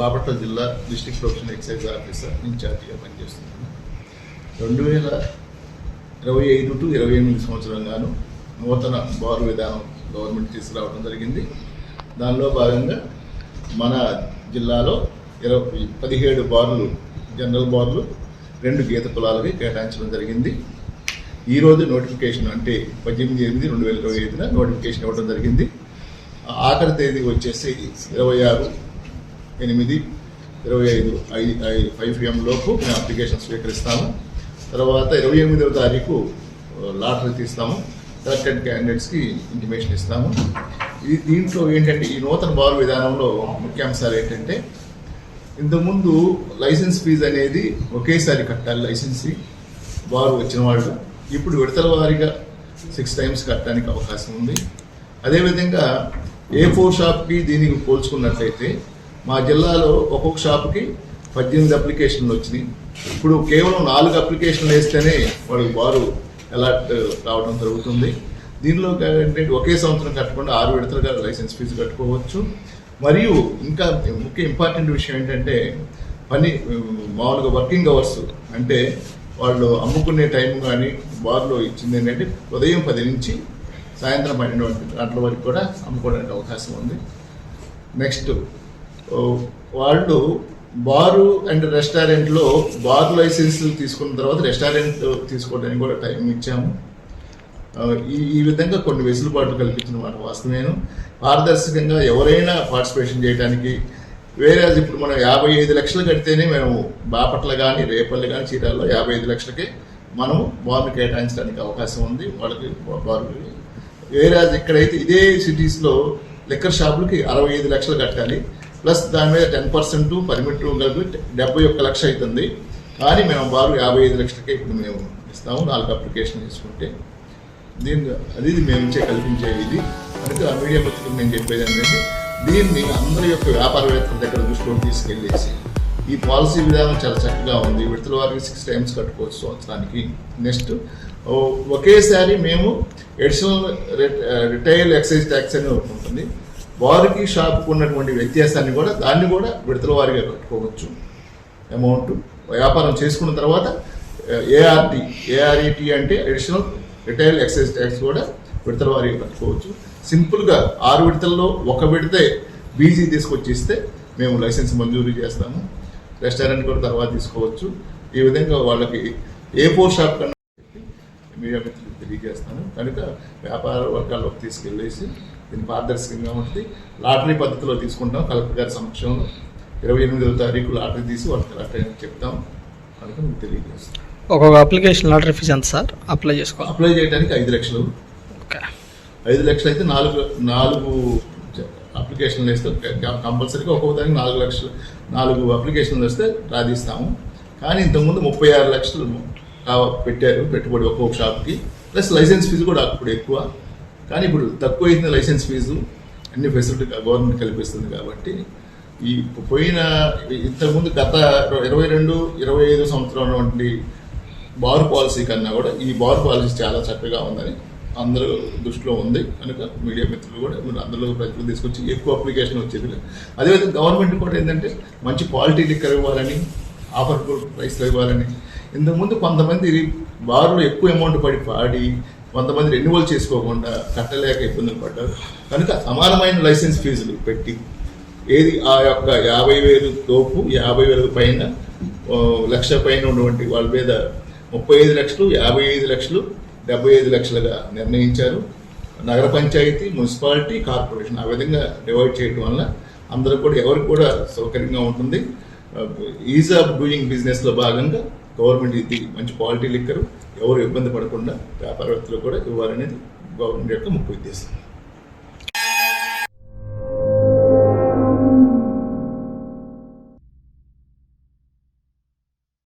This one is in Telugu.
బాపట్ల జిల్లా డిస్ట్రిక్ట్ ప్రొఫెషనల్ ఎక్సైజ్ ఆఫీసర్ ఇన్ఛార్జిగా పనిచేస్తున్నాను. రెండు వేల ఇరవై ఐదు టు ఇరవై ఎనిమిది సంవత్సరంగాను నూతన బారు విధానం గవర్నమెంట్ తీసుకురావడం జరిగింది. దానిలో భాగంగా మన జిల్లాలో ఇరవై పదిహేడు బార్లు జనరల్ బార్లు రెండు గీత కులాలకి కేటాయించడం జరిగింది. ఈరోజు నోటిఫికేషన్ అంటే పద్దెనిమిది ఎనిమిది రెండు వేల ఇరవై ఐదున నోటిఫికేషన్ ఇవ్వడం జరిగింది. ఆఖరి తేదీ వచ్చేసి ఇరవై ఆరు ఎనిమిది ఇరవై ఐదు ఐదు ఫైవ్ పిఎం లోపు మేము అప్లికేషన్ స్వీకరిస్తాము. తర్వాత ఇరవై ఎనిమిదవ తారీఖు లాటరీ తీస్తాము. సెలెక్టెడ్ క్యాండిడేట్స్కి ఇంటిమేషన్ ఇస్తాము. ఇది దీంట్లో ఏంటంటే ఈ నూతన బాల్ విధానంలో ముఖ్యాంశాలు ఏంటంటే ఇంతకుముందు లైసెన్స్ ఫీజు అనేది ఒకేసారి కట్టాలి లైసెన్స్ బాల్ వచ్చిన వాళ్ళు ఇప్పుడు విడతల వారీగా సిక్స్ టైమ్స్ కట్టడానికి అవకాశం ఉంది. అదేవిధంగా ఏ ఫోర్ షాప్కి దీనికి పోల్చుకున్నట్లయితే మా జిల్లాలో ఒక్కొక్క షాప్కి పద్దెనిమిది అప్లికేషన్లు వచ్చినాయి. ఇప్పుడు కేవలం నాలుగు అప్లికేషన్లు వేస్తేనే వాళ్ళకి బారు అలాట్ రావడం జరుగుతుంది. దీనిలో ఏంటంటే ఒకే సంవత్సరం కట్టకుండా ఆరు విడతలుగా లైసెన్స్ ఫీజు కట్టుకోవచ్చు. మరియు ఇంకా ముఖ్య ఇంపార్టెంట్ విషయం ఏంటంటే పని మామూలుగా వర్కింగ్ అవర్స్ అంటే వాళ్ళు అమ్ముకునే టైం కానీ బార్లో ఇచ్చింది ఏంటంటే ఉదయం పది నుంచి సాయంత్రం పన్నెండు గంటల వరకు కూడా అమ్ముకోవడానికి అవకాశం ఉంది. నెక్స్ట్ వాళ్ళు బారు అండ్ రెస్టారెంట్లో బార్ లైసెన్స్ తీసుకున్న తర్వాత రెస్టారెంట్ తీసుకోవడానికి కూడా టైం ఇచ్చాము. ఈ ఈ విధంగా కొన్ని వెసులుబాట్లు కల్పించిన మాట వాస్తవేను పారదర్శకంగా ఎవరైనా పార్టిసిపేషన్ చేయడానికి వేరే ఇప్పుడు మనం యాభై ఐదు లక్షలు కడితేనే మేము బాపట్ల కానీ రేపల్లి కానీ చీరాల్లో యాభై ఐదు లక్షలకే మనము బార్లు కేటాయించడానికి అవకాశం ఉంది. వాళ్ళకి బారు వేరే ఇక్కడైతే ఇదే సిటీస్లో లిక్కర్ షాపులకి అరవై ఐదు లక్షలు కట్టాలి ప్లస్ దాని మీద టెన్ పర్సెంట్ పర్మిట్ కలిపి డెబ్బై ఒక్క లక్ష అవుతుంది. కానీ మేము వారు యాభై ఐదు లక్షలకే ఇప్పుడు మేము ఇస్తాము నాలుగు అప్లికేషన్ తీసుకుంటే. దీన్ని అది ఇది మేము ఇచ్చే కల్పించే ఇది. కనుక మీడియా మిత్రులకు నేను చెప్పేది ఏంటంటే దీన్ని అందరి యొక్క వ్యాపారవేత్తల దగ్గర దృష్టిలో తీసుకెళ్ళేసి ఈ పాలసీ విధానం చాలా చక్కగా ఉంది. విడతల వారికి సిక్స్ టైమ్స్ కట్టుకోవచ్చు సంవత్సరానికి. నెక్స్ట్ ఒకేసారి మేము ఎడిషనల్ రిటైల్ ఎక్సైజ్ ట్యాక్స్ అని ఉంటుంది. వారికి షాప్కి ఉన్నటువంటి వ్యత్యాసాన్ని కూడా దాన్ని కూడా విడతల వారిగా కట్టుకోవచ్చు. అమౌంట్ వ్యాపారం చేసుకున్న తర్వాత ఏఆర్టీ ఏఆర్ఈటీ అంటే అడిషనల్ రిటైల్ ఎక్సైజ్ ట్యాక్స్ కూడా విడతల వారిగా కట్టుకోవచ్చు. సింపుల్గా ఆరు విడతల్లో ఒక విడితే బీజీ తీసుకొచ్చి ఇస్తే మేము లైసెన్స్ మంజూరు చేస్తాము. రెస్టారెంట్ కూడా తర్వాత తీసుకోవచ్చు. ఈ విధంగా వాళ్ళకి ఏ ఫోర్ షాప్ కన్నా మీడియా మిత్రులకు తెలియజేస్తాను. కనుక వ్యాపార వర్గాల్లోకి తీసుకెళ్ళేసి దీన్ని పారదర్శకంగా ఉంటుంది లాటరీ పద్ధతిలో తీసుకుంటాం. కలెక్టర్ గారి సమక్షంలో ఇరవై ఎనిమిదవ తారీఖు లాటరీ తీసి వాళ్ళకి అని చెప్తాం. కనుక మీకు తెలియజేస్తాం. ఒక్కొక్క అప్లికేషన్ లాటరీ ఫీజు ఎంత సార్? అప్లై చేసుకోవాలి అప్లై చేయడానికి ఐదు లక్షలు. ఓకే. ఐదు లక్షలు అయితే నాలుగు నాలుగు అప్లికేషన్లు వేస్తే కంపల్సరీగా ఒక్కొక్క దానికి నాలుగు లక్షలు నాలుగు అప్లికేషన్లు వస్తే రాధిస్తాము. కానీ ఇంతకుముందు ముప్పై ఆరు లక్షలు పెట్టారు పెట్టుబడి ఒక్కొక్క షాప్కి. ప్లస్ లైసెన్స్ ఫీజు కూడా అప్పుడు ఎక్కువ. కానీ ఇప్పుడు తక్కువ అయింది లైసెన్స్ ఫీజు అన్ని ఫెసిలిటీ గవర్నమెంట్ కల్పిస్తుంది కాబట్టి ఈ పోయిన ఇంతకుముందు గత ఇరవై రెండు ఇరవై ఐదు సంవత్సరం వంటి బార్ పాలసీ కన్నా కూడా ఈ బార్ పాలసీ చాలా చక్కగా ఉందని అందరూ దృష్టిలో ఉంది. కనుక మీడియా మిత్రులు కూడా మీరు అందరిలో ప్రజలు తీసుకొచ్చి ఎక్కువ అప్లికేషన్ వచ్చేది అదేవిధంగా గవర్నమెంట్ కూడా ఏంటంటే మంచి క్వాలిటీ లిక్కర్ ఇవ్వాలని ఆఫర్ ప్రైస్లో ఇవ్వాలని. ఇంతకుముందు కొంతమంది బార్లో ఎక్కువ అమౌంట్ పడి పాడి కొంతమంది రెన్యువల్ చేసుకోకుండా కట్టలేక ఇబ్బందులు పడ్డారు. కనుక సమానమైన లైసెన్స్ ఫీజులు పెట్టి ఏది ఆ యొక్క యాభై వేలు లోపు యాభై వేల పైన లక్ష పైన ఉన్నటువంటి వాళ్ళ మీద ముప్పై ఐదు లక్షలు యాభై ఐదు లక్షలు డెబ్బై ఐదు లక్షలుగా నిర్ణయించారు. నగర పంచాయతీ మున్సిపాలిటీ కార్పొరేషన్ ఆ విధంగా డివైడ్ చేయడం వల్ల అందరూ కూడా ఎవరికి కూడా సౌకర్యంగా ఉంటుంది. ఈజ్ ఆఫ్ డూయింగ్ బిజినెస్లో భాగంగా గవర్నమెంట్ ఇది మంచి క్వాలిటీ లిక్కరు ఎవరు ఇబ్బంది పడకుండా వ్యాపారవేత్తలు కూడా ఇవ్వాలనేది గవర్నమెంట్ యొక్క ముఖ్య ఉద్దేశం.